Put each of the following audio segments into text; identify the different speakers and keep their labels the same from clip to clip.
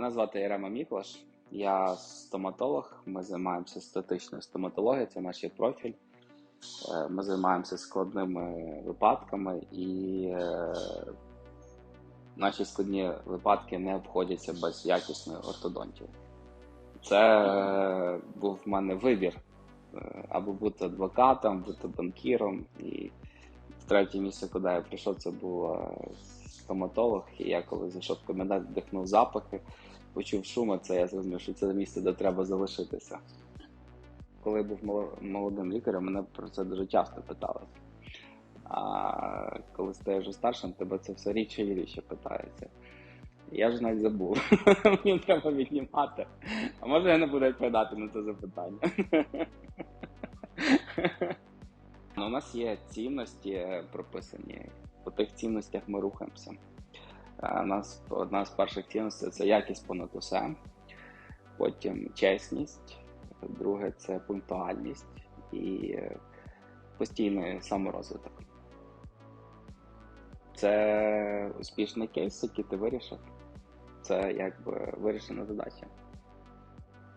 Speaker 1: Мене звати Єрема Міклаш, я стоматолог. Ми займаємося естетичною стоматологією, це наш профіль. Е, Ми займаємося складними випадками і е, наші складні випадки не обходяться без якісної ортодонтії. Це е, був в мене вибір або бути адвокатом, бути банкіром. І третє місце, куди я прийшов, це був е, стоматолог. І я коли зайшов в кабінет, вдихнув запахи, почув шуми, це я зрозумів, що це місце, де треба залишитися. Коли я був молодим лікарем, мене про це дуже часто питали. А коли стаєш старшим, тебе це все рідше і рідше питається. Я ж навіть забув. Мені треба віднімати. А може я не буду відповідати на це запитання? Ну, у нас є цінності прописані. По тих цінностях ми рухаємося. Е, нас одна з перших цінностей це якість понад усе, потім чесність, друге це пунктуальність і е, постійний саморозвиток. Це успішний кейс, який ти вирішив. Це якби вирішена задача.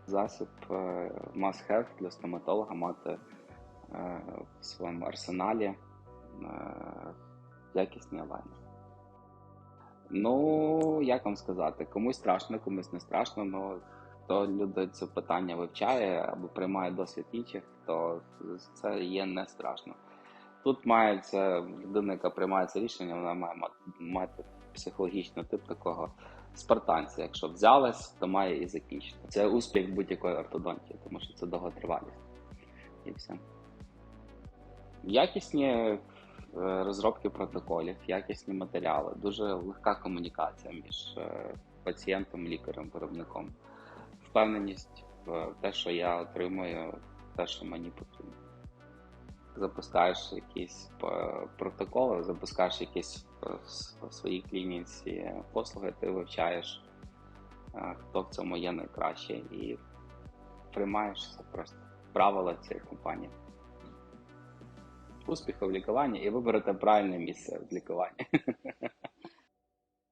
Speaker 1: Засіб е, must have для стоматолога мати в своєму арсеналі е, якісний. Ну, як вам сказати, комусь страшно, комусь не страшно, але хто люди це питання вивчає або приймає досвід інших, то це є не страшно. Тут мається людина, яка приймає це рішення, вона має мати, психологічний тип такого спартанця. Якщо взялась, то має і закінчити. Це успіх будь-якої ортодонтії, тому що це довготривалість. І все. Якісні розробки протоколів, якісні матеріали, дуже легка комунікація між е, пацієнтом, лікарем, виробником. Впевненість в те, що я отримую, те, що мені потрібно. Запускаєш якісь е, протоколи, запускаєш якісь е, в своїй клініці послуги, ти вивчаєш, е, хто в цьому є найкраще, і приймаєш це просто правила цієї компанії. Успіху в лікуванні і виберете правильне місце в лікуванні.